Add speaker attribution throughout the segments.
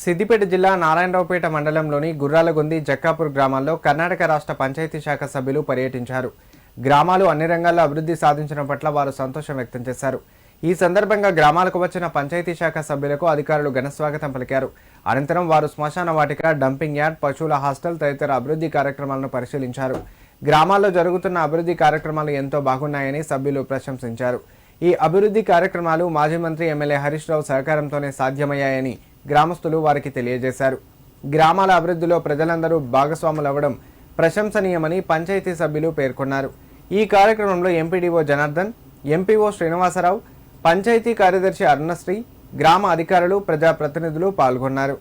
Speaker 1: సిద్దిపేట జిల్లా నారాయణరావుపేట మండలంలోని గుర్రాలగొంది జక్కాపూర్ గ్రామాల్లో కర్ణాటక రాష్ట్ర పంచాయతీ శాఖ సభ్యులు పర్యటించారు. గ్రామాలు అన్ని రంగాల్లో అభివృద్ధి సాధించడం పట్ల వారు సంతోషం వ్యక్తం చేశారు. ఈ సందర్భంగా గ్రామాలకు వచ్చిన పంచాయతీ శాఖ సభ్యులకు అధికారులు ఘనస్వాగతం పలికారు. అనంతరం వారు శ్మశాన వాటిక డంపింగ్ యార్డ్ పశువుల హాస్టల్ తదితర అభివృద్ధి కార్యక్రమాలను పరిశీలించారు. గ్రామాల్లో జరుగుతున్న అభివృద్ధి కార్యక్రమాలు ఎంతో బాగున్నాయని సభ్యులు ప్రశంసించారు. ఈ అభివృద్ధి కార్యక్రమాలు మాజీ మంత్రి ఎమ్మెల్యే హరీష్ రావు సహకారంతోనే సాధ్యమయ్యాయని గ్రామస్తులు వారికి తెలియజేశారు. గ్రామాల అభివృద్ధిలో ప్రజలందరూ భాగస్వాములవ్వడం ప్రశంసనీయమని పంచాయతీ సభ్యులు పేర్కొన్నారు. ఈ కార్యక్రమంలో ఎంపీడీఓ జనార్దన్ ఎంపీఓ శ్రీనివాసరావు పంచాయతీ కార్యదర్శి అరుణశ్రీ గ్రామ అధికారులు ప్రజాప్రతినిధులు పాల్గొన్నారు.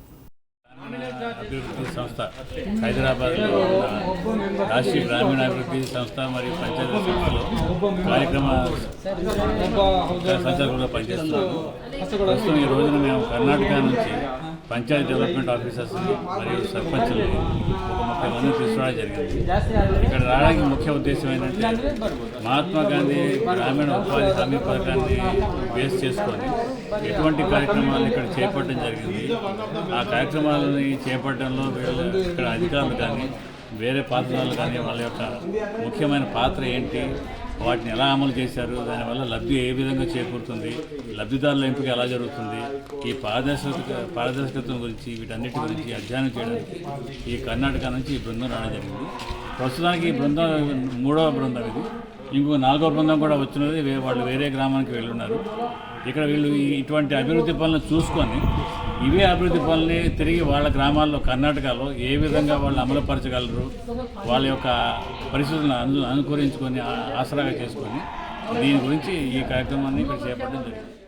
Speaker 2: అభివృద్ధి సంస్థ. హైదరాబాద్లో ఉన్న రాష్ట్రీయ గ్రామీణాభివృద్ధి సంస్థ మరియు పంచాయతీ సంస్థలో కార్యక్రమ సంచాలకులుగా పనిచేస్తున్నాను. ప్రస్తుతం ఈ రోజున మేము కర్ణాటక నుంచి పంచాయతీ డెవలప్మెంట్ ఆఫీసర్స్ మరియు సర్పంచులు ఒక ముప్పై మంది తీసుకురావడం జరిగింది. ఇక్కడ రావడానికి ముఖ్య ఉద్దేశం ఏంటంటే మహాత్మా గాంధీ గ్రామీణ ఉపాధి హామీ పథకాన్ని బేస్ చేసుకొని ఎటువంటి కార్యక్రమాలు ఇక్కడ చేపట్టడం జరిగింది. ఆ కార్యక్రమాలని చేపట్టడంలో వీళ్ళు ఇక్కడ అధికారులు కానీ వేరే పాత్రలు కానీ వాళ్ళ యొక్క ముఖ్యమైన పాత్ర ఏంటి? వాటిని ఎలా అమలు చేశారు దానివల్ల లబ్ధి ఏ విధంగా చేకూరుతుంది లబ్ధిదారుల ఎంపిక ఎలా జరుగుతుంది ఈ పారదర్శక పారదర్శకత్వం గురించి వీటన్నిటి గురించి అధ్యయనం చేయడానికి ఈ కర్ణాటక నుంచి ఈ బృందం రావడం జరిగింది. ప్రస్తుతానికి ఈ బృందం మూడవ బృందం ఇది. ఇంకో నాలుగో బృందం కూడా వచ్చినది. వాళ్ళు వేరే గ్రామానికి వెళ్ళున్నారు. ఇక్కడ వీళ్ళు ఇటువంటి అభివృద్ధి పనులను చూసుకొని ఇవే అభివృద్ధి పనుల్ని తిరిగి వాళ్ళ గ్రామాల్లో కర్ణాటకలో ఏ విధంగా వాళ్ళు అమలుపరచగలరు వాళ్ళ యొక్క పరిస్థితులను అను అనుకూలించుకొని ఆసరాగా చేసుకొని దీని గురించి ఈ కార్యక్రమాన్ని ఇక్కడ చేపట్టడం జరిగింది.